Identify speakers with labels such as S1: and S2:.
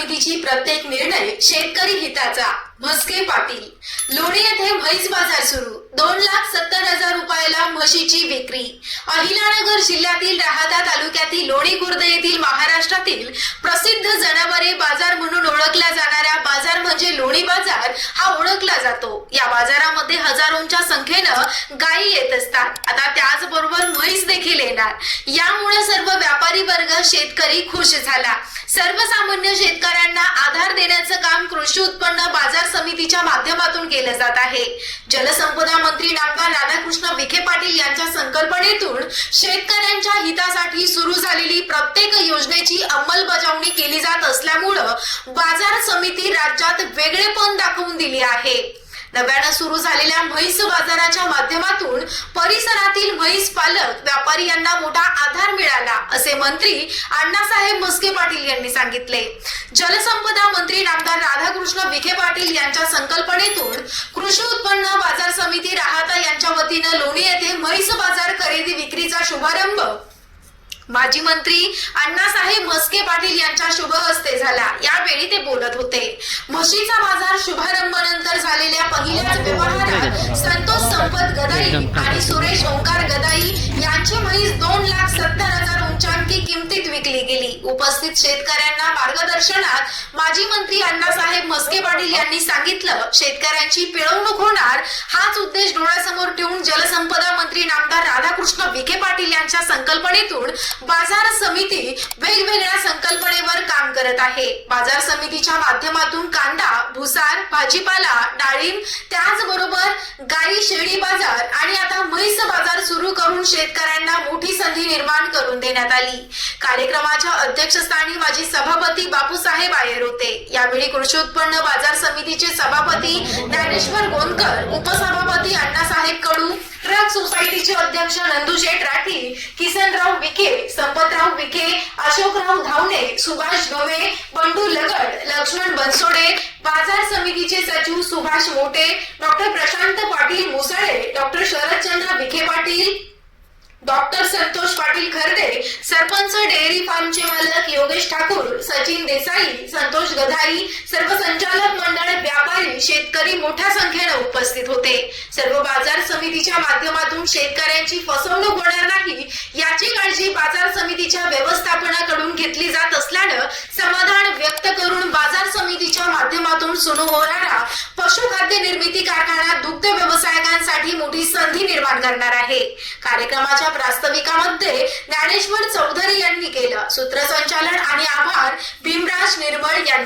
S1: समितीची प्रत्येक निर्णय शेतकरी हिताचा. म्हस्के पाटील. लोणी येथे म्हैस बाजार सुरू. दोन लाख सत्तर हजार रुपयाला म्हशीची विक्री. अहिलानगर जिल्ह्यातील राहाता तालुक्यातील लोणी खुर्द येथील महाराष्ट्रातील प्रसिद्ध जनावरे बाजार म्हणून ओळखला जाणारा बाजार म्हणजे लोणी बाजार हा ओळखला जातो. या बाजारामध्ये हजारोंच्या संख्येनं गायी येत असतात. आता त्याचबरोबर म्हैस देखील येणार. यामुळे सर्व व्यापारी वर्ग शेतकरी खुश झाला. सर्वसामान्य शेतकऱ्यांना आधार देण्याचं काम कृषी उत्पन्न बाजार समितीच्या माध्यमातून केलं जात आहे. जलसंपदा मंत्री डॉक्टर राधाकृष्ण विखे पाटील यांच्या संकल्पनेतून शेतकऱ्यांच्या हितासाठी सुरू झालेली प्रत्येक योजनेची अंमलबजावणी केली जात असल्यामुळं बाजार समिती राज्यात वेगळेपण दाखवून दिली आहे. नव्यानं सुरू झालेल्या म्हैस बाजाराच्या माध्यमातून परिसरातील म्हैस पालक व्यापारी यांना मोठा आधार असे मंत्री अण्णासाहेब म्हस्के पाटील यांनी सांगितले. जलसंपदा मंत्री नामदार राधाकृष्ण विखे पाटील यांच्या संकल्पनेतून कृषी उत्पन्न बाजार समिती राहाता यांच्या वतीनं लोणी येथे म्हैस बाजार खरेदी विक्रीचा शुभारंभ माजी मंत्री अण्णासाहेब म्हस्के पाटील यांच्या शुभ हस्ते झाला. यावेळी ते बोलत होते. म्हशीचा बाजार शुभारंभानंतर झालेल्या पहिल्याच व्यवहारात संतोष संपत गदाई आणि सुरेश ओंकार गदाई यांची उपस्थित शेतकऱ्यांना मार्गदर्शनात माजी मंत्री अण्णासाहेब मस्के पाटील यांनी सांगितलं शेतकऱ्यांची पिळवणूक होणार हाच उद्देश डोळ्यासमोर ठेवून जलसंपदा मंत्री नामदार राधाकृष्ण विखे पाटील यांच्या संकल्पनेतून बाजार समिती वेगवेगळ्या संकल्पनेवर काम करत आहे. बाजार समितीच्या माध्यमातून कांदा भुसार भाजीपाला डाळिंब त्याचबरोबर गाई शेळी बाजार आणि आता म्हैस बाजार सुरू करून शेतकऱ्यांना निर्माण करून देण्यात आली. कार्यक्रमाच्या अध्यक्षस्थानी माजी सभापती बापूसाहेब आयर होते. यावेळी कृषी उत्पन्न बाजार समितीचे सभापती ज्ञानेश्वर गोंदकर उपसभापती अण्णासाहेब कडू ट्रक सोसायटीचे अध्यक्ष नंदुशेठ राठी किसनराव विखे संपतराव विखे अशोकराव धावणे सुभाष गवे बंडू लगड लक्ष्मण बनसोडे बाजार समितीचे सचिव Subhash Mote doctor Prashant Patil Musale doctor Sharadchandra Vikhe Patil doctor Santosh Patil Kharde sarpanch dairy फार्मचे मालक योगेश ठाकूर सचिन देसाई संतोष गधारी सर्व संचालक मंडळ व्यापारी शेतकरी मोठ्या संख्येने उपस्थित होते. सर्व बाजार समितीच्या माध्यमातून शेतकऱ्यांची फसवणूक होणार नाही याची काळजी बाजार समितीच्या व्यवस्थापनाकडून घेतली जात असल्यानं समाधान व्यक्त करून बाजार समितीच्या माध्यमातून सुरू होणारा पशुखाद्य निर्मिती कारखाना दुग्ध व्यवसायकांसाठी मोठी संधी निर्माण करणार आहे. कार्यक्रमाच्या प्रास्ताविकामध्ये ज्ञानेश्वर चौधरी यांनी केलं. सूत्रसंचालन आणि आभार भीमराज निर्मळ यांनी.